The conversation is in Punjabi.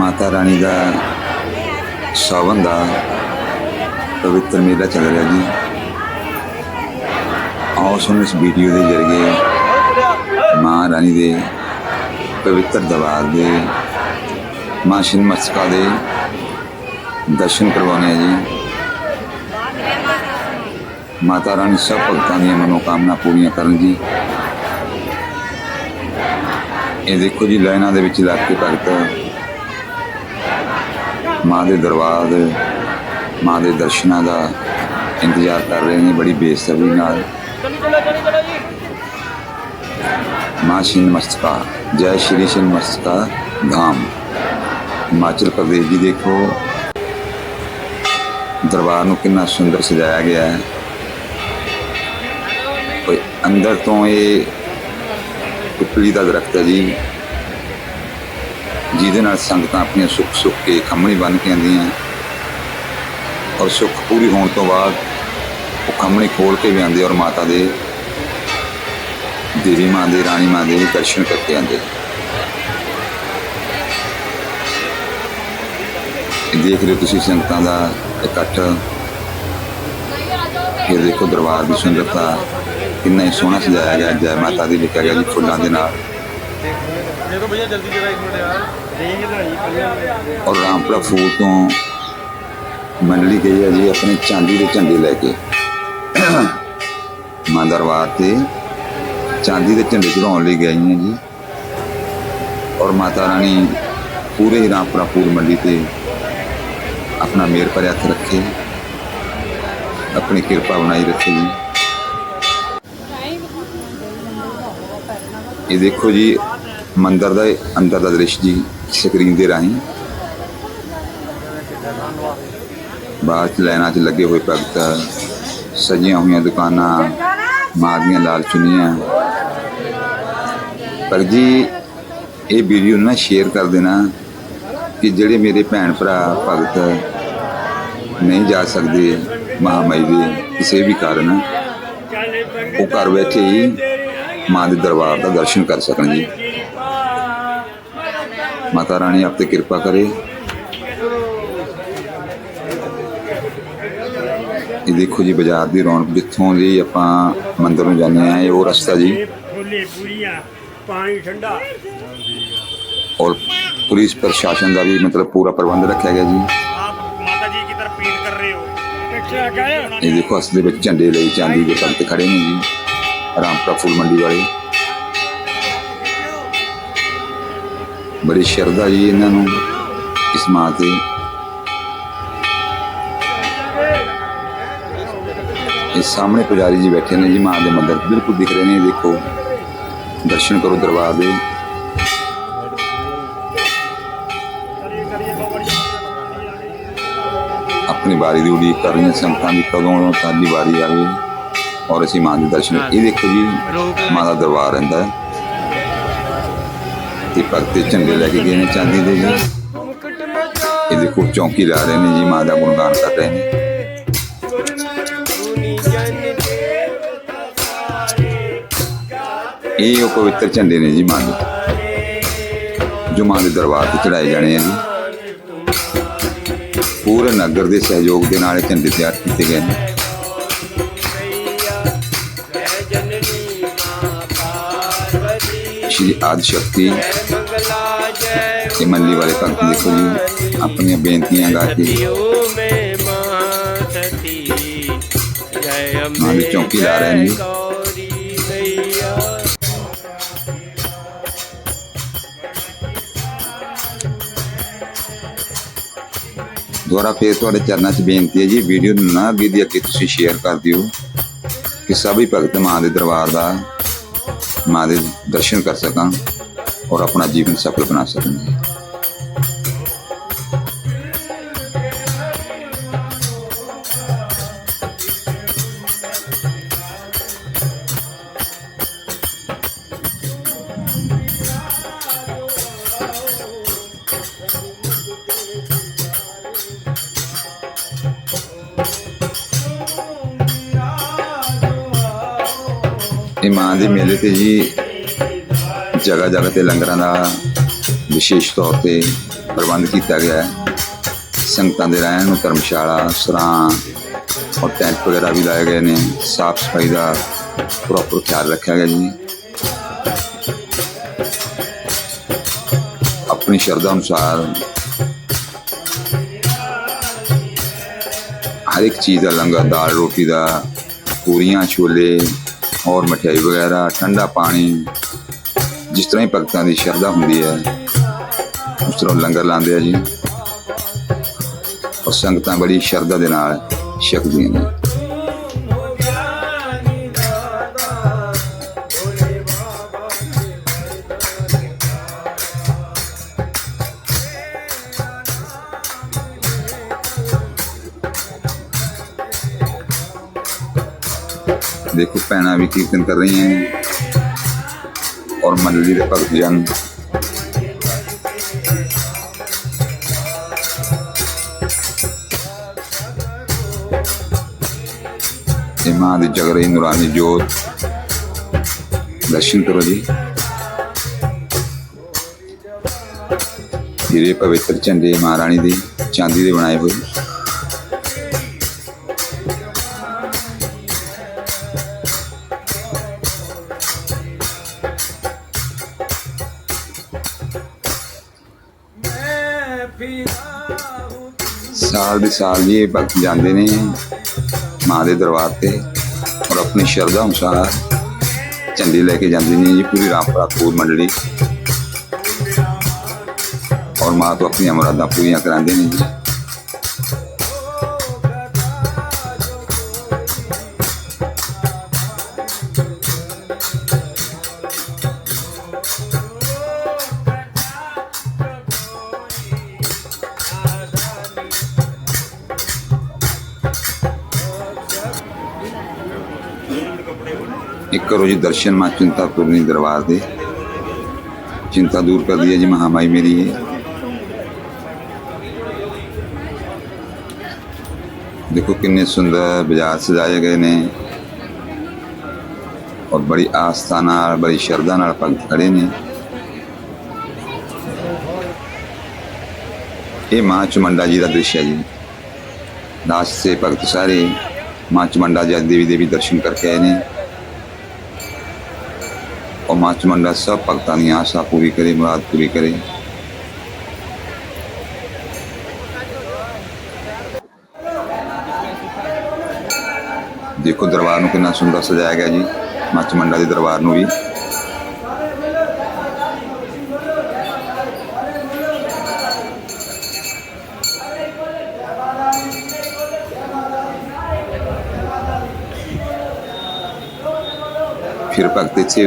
ਮਾਤਾ ਰਾਣੀ ਦਾ ਸਾਵਨ ਦਾ ਪਵਿੱਤਰ ਮੇਲਾ ਚੱਲ ਰਿਹਾ ਜੀ। ਆਓ ਸੁਣ ਇਸ ਵੀਡੀਓ ਦੇ ਜ਼ਰੀਏ ਮਾਂ ਰਾਣੀ ਦੇ ਪਵਿੱਤਰ ਦਰਬਾਰ ਦੇ, ਮਾਂ ਸ਼ਿਨ ਮਸਕਾ ਦੇ ਦਰਸ਼ਨ ਕਰਵਾਉਣੇ ਆ ਜੀ। ਮਾਤਾ ਰਾਣੀ ਸਭ ਭਗਤਾਂ ਦੀਆਂ ਮਨੋਕਾਮਨਾ ਪੂਰੀਆਂ ਕਰਨ ਜੀ। ਇਹ ਦੇਖੋ ਜੀ ਲਾਈਨਾਂ ਦੇ ਵਿੱਚ ਲੱਗ ਕੇ ਭਗਤ ਮਾਂ ਦੇ ਦਰਬਾਰ ਦੇ, ਮਾਂ ਦੇ ਦਰਸ਼ਨਾਂ ਦਾ ਇੰਤਜ਼ਾਰ ਕਰ ਰਹੇ ਨੇ, ਬੜੀ ਬੇਸਬਰੀ ਨਾਲ। ਮਾਂ ਸ਼ਿਨ ਮਸਤਕਾ ਜੈ ਸ਼੍ਰੀ ਸ਼ਿਨ ਮਸਤਕਾ ਧਾਮ। ਹਿਮਾਚਲ ਪ੍ਰਦੇਸ਼ ਜੀ ਦੇਖੋ, ਦਰਬਾਰ ਨੂੰ ਕਿੰਨਾ ਸੁੰਦਰ ਸਜਾਇਆ ਗਿਆ ਹੈ। ਕੋਈ ਅੰਦਰ ਤੋਂ ਇਹ ਪਿੱਪਲੀ ਦਾ ਦਰਖਤ ਹੈ ਜੀ। ਜਿਹਦੇ ਨਾਲ ਸੰਗਤਾਂ ਆਪਣੀਆਂ ਸੁੱਖ ਸੁੱਖ ਕੇ ਖੰਮਣੀ ਬਣ ਕੇ ਆਉਂਦੀਆਂ ਔਰ ਸੁੱਖ ਪੂਰੀ ਹੋਣ ਤੋਂ ਬਾਅਦ ਉਹ ਖੰਮਣੀ ਖੋਲ ਕੇ ਵੀ ਆਉਂਦੇ ਔਰ ਮਾਤਾ ਦੇ ਦੇਵੀ ਮਾਂ ਦੇ, ਰਾਣੀ ਮਾਂ ਦੇ ਦਰਸ਼ਨ ਕਰਕੇ ਆਉਂਦੇ। ਦੇਖ ਰਹੇ ਤੁਸੀਂ ਸੰਗਤਾਂ ਦਾ ਇਕੱਠ। ਇਹ ਦੇਖੋ ਦਰਬਾਰ ਦੀ ਸੁੰਦਰਤਾ ਕਿੰਨਾ ਹੀ ਸੋਹਣਾ ਸਜਾਇਆ ਗਿਆ। ਜੈ ਮਾਤਾ ਦੀ ਲਿਖਿਆ ਗਿਆ ਜੀ ਫੁੱਲਾਂ ਦੇ ਨਾਲ। ਔਰ ਰਾਮਪੁਰਾ ਫੂਲ ਤੋਂ ਮੰਡਲੀ ਗਈ ਹੈ ਜੀ ਆਪਣੇ ਚਾਂਦੀ ਦੇ ਝੰਡੇ ਲੈ ਕੇ। ਮੰਦਰਵਾਰ ਤੇ ਚਾਂਦੀ ਦੇ ਝੰਡੇ ਚੜਾਉਣ ਲਈ ਗਈਆਂ ਜੀ। ਔਰ ਮਾਤਾ ਰਾਣੀ ਪੂਰੇ ਰਾਮਪੁਰਾ ਫੂਲ ਮੰਡੀ ਤੇ ਆਪਣਾ ਮੇਰ ਪਰ ਹੱਥ ਰੱਖੇ। ਆਪਣੀ ਕਿਰਪਾ ਬਣਾਈ ਰੱਖੇ ਜੀ। ਇਹ ਦੇਖੋ ਜੀ, ਮੰਦਰ ਦਾ, ਅੰਦਰ ਦਾ ਦ੍ਰਿਸ਼ ਜੀ ਸਕਰੀਨ ਦੇ ਰਾਹੀਂ। ਬਾਅਦ ਚ ਲਾਈਨਾਂ 'ਚ ਲੱਗੇ ਹੋਏ ਭਗਤ, ਸਜੀਆਂ ਹੋਈਆਂ ਦੁਕਾਨਾਂ ਮਾਂ ਦੀਆਂ ਲਾਲ ਚੁੰਨੀਆਂ। ਪਰ ਜੀ, ਇਹ ਵੀਡੀਓ ਨਾ ਸ਼ੇਅਰ ਕਰ ਦੇਣਾ ਕਿ ਜਿਹੜੇ ਮੇਰੇ ਭੈਣ ਭਰਾ ਭਗਤ ਨਹੀਂ ਜਾ ਸਕਦੇ, ਮਹਾਮਾਈ ਦੇ ਕਿਸੇ ਵੀ ਕਾਰਨ, ਉਹ ਘਰ ਬੈਠੇ ਹੀ ਮਾਂ ਦੇ ਦਰਬਾਰ ਦਾ ਦਰਸ਼ਨ ਕਰ ਸਕਣ ਜੀ। ਮਾਤਾ ਰਾਣੀ ਆਪ ਤੇ ਕਿਰਪਾ ਕਰੇ। ਇਹ ਦੇਖੋ ਜੀ, ਬਾਜ਼ਾਰ ਦੀ ਰੌਣਕ ਜਿੱਥੋਂ ਜੀ ਆਪਾਂ ਮੰਦਰ ਨੂੰ ਜਾਂਦੇ ਆ ਇਹ ਉਹ ਰਸਤਾ ਜੀ। ਛੋਲੇ ਪੂਰੀਆਂ ਪਾਣੀ ਠੰਡਾ ਔਰ ਪੁਲਿਸ ਪ੍ਰਸ਼ਾਸਨ ਦਾ ਵੀ ਮਤਲਬ ਪੂਰਾ ਪ੍ਰਬੰਧ ਰੱਖਿਆ ਗਿਆ ਜੀ। ਆਪ ਮਾਤਾ ਜੀ ਕੀ ਤਰਫ ਪੀਣ ਕਰ ਰਹੇ ਹੋ ਇਹ ਦੇਖੋ, ਅਸਲ ਵਿੱਚ ਝੰਡੇ ਲਈ ਚਾਂਦੀ ਦੇ ਤਖਤ ਖੜੇ ਨੇ ਜੀ। ਰਾਮਪੁਰਾ ਫੁੱਲ ਮੰਡੀ ਵਾਲੇ। ਬੜੀ ਸ਼ਰਧਾ ਜੀ ਇਹਨਾਂ ਨੂੰ ਇਸ ਮਾਂ ਤੇ। ਇਸ ਸਾਹਮਣੇ ਪੁਜਾਰੀ ਜੀ ਬੈਠੇ ਨੇ ਜੀ, ਮਾਂ ਦੇ ਮੰਦਰ ਬਿਲਕੁਲ ਦਿਖ ਰਹੇ ਨੇ ਦੇਖੋ। ਦਰਸ਼ਨ ਕਰੋ ਦਰਬਾਰ ਦੇ। ਆਪਣੀ ਵਾਰੀ ਦੀ ਉਡੀਕ ਕਰ ਰਹੀਆਂ ਸੰਤਾਂ ਦੀ ਕਦੋਂ ਤਾਲੀ ਵਾਰੀ ਆਵੇ ਔਰ ਅਸੀਂ ਮਾਂ ਦੇ ਦਰਸ਼ਨ ਇਹ ਦੇਖੋ ਜੀ ਮਾਂ ਦਾ ਦਰਬਾਰ ਰਹਿੰਦਾ ਹੈ। ਤੇ ਭਗਤੇ ਝੰਡੇ ਲੈ ਕੇ ਗਏ ਨੇ ਚਾਂਦੀ ਦੇ ਜੀ। ਇਹ ਦੇਖੋ ਚੌਂਕੀ ਲਾ ਰਹੇ ਨੇ ਜੀ ਮਾਂ ਦਾ ਗੁਣਗਾਨ ਕਰ ਰਹੇ ਨੇ। ਇਹ ਉਹ ਪਵਿੱਤਰ ਝੰਡੇ ਨੇ ਜੀ ਮਾਂ ਦੇ। ਜੋ ਮਾਂ ਦੇ ਦਰਬਾਰ ਤੇ ਚੜਾਏ ਜਾਣੇ ਆ ਜੀ। ਪੂਰੇ ਨਗਰ ਦੇ ਸਹਿਯੋਗ ਦੇ ਨਾਲ ਇਹ ਝੰਡੇ ਤਿਆਰ ਕੀਤੇ ਗਏ ਨੇ। ਸ਼੍ਰੀ ਆਦਿ ਸ਼ਕਤੀ। ਤੇ ਮੰਨਲੀ ਵਾਲੇ ਭਗਤ ਦੇਖੋ ਜੀ, ਆਪਣੀਆਂ ਬੇਨਤੀਆਂ ਗਾ ਕੇ। ਮਾਂ ਦੀ ਚੌਂਕੀ ਲਾ ਜੀ ਦੁਆਰਾ ਫੇਰ ਤੁਹਾਡੇ ਚਰਨਾਂ 'ਚ ਬੇਨਤੀ ਹੈ ਜੀ, ਵੀਡੀਓ ਨੂੰ ਨਾ ਅੱਗੇ ਦੀ ਅੱਗੇ ਤੁਸੀਂ ਸ਼ੇਅਰ ਕਰ ਦਿਓ, ਕਿ ਸਭੀ ਭਗਤ ਮਾਂ ਦੇ ਦਰਬਾਰ ਦਾ ਮਾਂ ਦੇ ਦਰਸ਼ਨ ਕਰ ਸਕਾਂ ਔਰ ਆਪਣਾ ਜੀਵਨ ਸਫਲ ਬਣਾ ਸਕਣ। ਇਹ ਦੇ ਮੇਲੇ ਤੇ ਜੀ ਜਗ੍ਹਾ ਜਗ੍ਹਾ ਤੇ ਲੰਗਰਾਂ ਦਾ ਵਿਸ਼ੇਸ਼ ਤੌਰ ਤੇ ਪ੍ਰਬੰਧ ਕੀਤਾ ਗਿਆ ਹੈ। ਸੰਗਤਾਂ ਦੇ ਰਹਿਣ ਨੂੰ ਧਰਮਸ਼ਾਲਾ, ਸਰਾਂ ਔਰ ਟੈਂਟ ਵਗੈਰਾ ਵੀ ਲਾਏ ਗਏ ਨੇ। ਸਾਫ਼ ਸਫ਼ਾਈ ਦਾ ਪ੍ਰੋਪਰ ਖਿਆਲ ਰੱਖਿਆ ਗਿਆ ਜੀ। ਆਪਣੀ ਸ਼ਰਧਾ ਅਨੁਸਾਰ ਹਰ ਇੱਕ ਚੀਜ਼ ਦਾ ਲੰਗਰ, ਦਾਲ ਰੋਟੀ ਦਾ, ਪੂਰੀਆਂ, ਛੋਲੇ ਔਰ ਮਠਿਆਈ ਵਗੈਰਾ, ਠੰਡਾ ਪਾਣੀ, ਜਿਸ ਤਰ੍ਹਾਂ ਹੀ ਭਗਤਾਂ ਦੀ ਸ਼ਰਧਾ ਹੁੰਦੀ ਹੈ, ਉਸ ਤਰ੍ਹਾਂ ਲੰਗਰ ਲਾਉਂਦੇ ਆ ਜੀ। ਔਰ ਸੰਗਤਾਂ ਬੜੀ ਸ਼ਰਧਾ ਦੇ ਨਾਲ ਛਕਦੀਆਂ ਨੇ। ਦੇਖੋ ਭੈਣਾਂ ਵੀ ਕੀਰਤਨ ਕਰ ਰਹੀਆਂ ਹੈ ਔਰ ਮੰਡਲੀ ਦੇ ਭਗਤ ਜਨ। ਮਾਂ ਦੀ ਜਗ ਰਹੀ ਨੂਰਾਨੀ ਜੋਤ। ਦਰਸ਼ਨ ਕਰੋ ਜੀ। ਹੀਰੇ ਪਵਿੱਤਰ ਝੰਡੇ ਮਹਾਰਾਣੀ ਦੇ ਚਾਂਦੀ ਦੇ ਬਣਾਏ ਹੋਏ। ਸਾਲ ਦੇ ਸਾਲ ਜੀ ਇਹ ਭਗਤ ਜਾਂਦੇ ਨੇ ਮਾਂ ਦੇ ਦਰਬਾਰ ਤੇ ਔਰ ਆਪਣੀ ਸ਼ਰਧਾ ਅਨੁਸਾਰ ਝੰਡੀ ਲੈ ਕੇ ਜਾਂਦੇ ਨੇ ਜੀ ਪੂਰੀ ਰਾਮਪੁਰਾ ਖੂਰ ਮੰਡਲੀ। ਔਰ ਮਾਂ ਤੋਂ ਆਪਣੀਆਂ ਮੁਰਾਦਾਂ ਪੂਰੀਆਂ ਕਰਾਉਂਦੇ ਨੇ ਜੀ। ਇੱਕ ਕਰੋ ਜੀ ਦਰਸ਼ਨ, ਮਾਂ ਚਿੰਤਾਪੁਰਨੀ ਦਰਬਾਰ ਦੇ। ਚਿੰਤਾ ਦੂਰ ਕਰਦੀ ਹੈ ਜੀ ਮਹਾਮਾਈ ਮੇਰੀ। ਇਹ ਦੇਖੋ ਕਿੰਨੇ ਸੁੰਦਰ ਬਾਜ਼ਾਰ ਸਜਾਏ ਗਏ ਨੇ ਔਰ ਬੜੀ ਆਸਥਾ ਨਾਲ, ਬੜੀ ਸ਼ਰਧਾ ਨਾਲ ਭਗਤ ਖੜੇ ਨੇ। ਇਹ ਮਾਂ ਚਮੰਡਾ ਜੀ ਦਾ ਦ੍ਰਿਸ਼ ਹੈ ਜੀ। ਦਾਸ ਸੇ ਭਗਤ ਸਾਰੇ ਮਾਂ ਚਮੰਡਾ ਜੀ ਦੇਵੀ ਦੇਵੀ ਦਰਸ਼ਨ ਕਰਕੇ ਆਏ ਨੇ। ਔਰ ਮਾਂ ਚਮੰਡਾ ਸਭ ਭਗਤਾਂ ਦੀਆਂ ਆਸ਼ਾ ਪੂਰੀ ਕਰੇ ਮੁਰਾਦ ਪੂਰੀ ਕਰੇ ਦੇਖੋ ਦਰਬਾਰ ਨੂੰ ਕਿੰਨਾ ਸੁੰਦਰ ਸਜਾਇਆ ਗਿਆ ਜੀ ਮੱਚ ਚਮੰਡਾ ਦੇ ਦਰਬਾਰ ਨੂੰ ਵੀ ਫਿਰ ਭਗਤ ਇੱਥੇ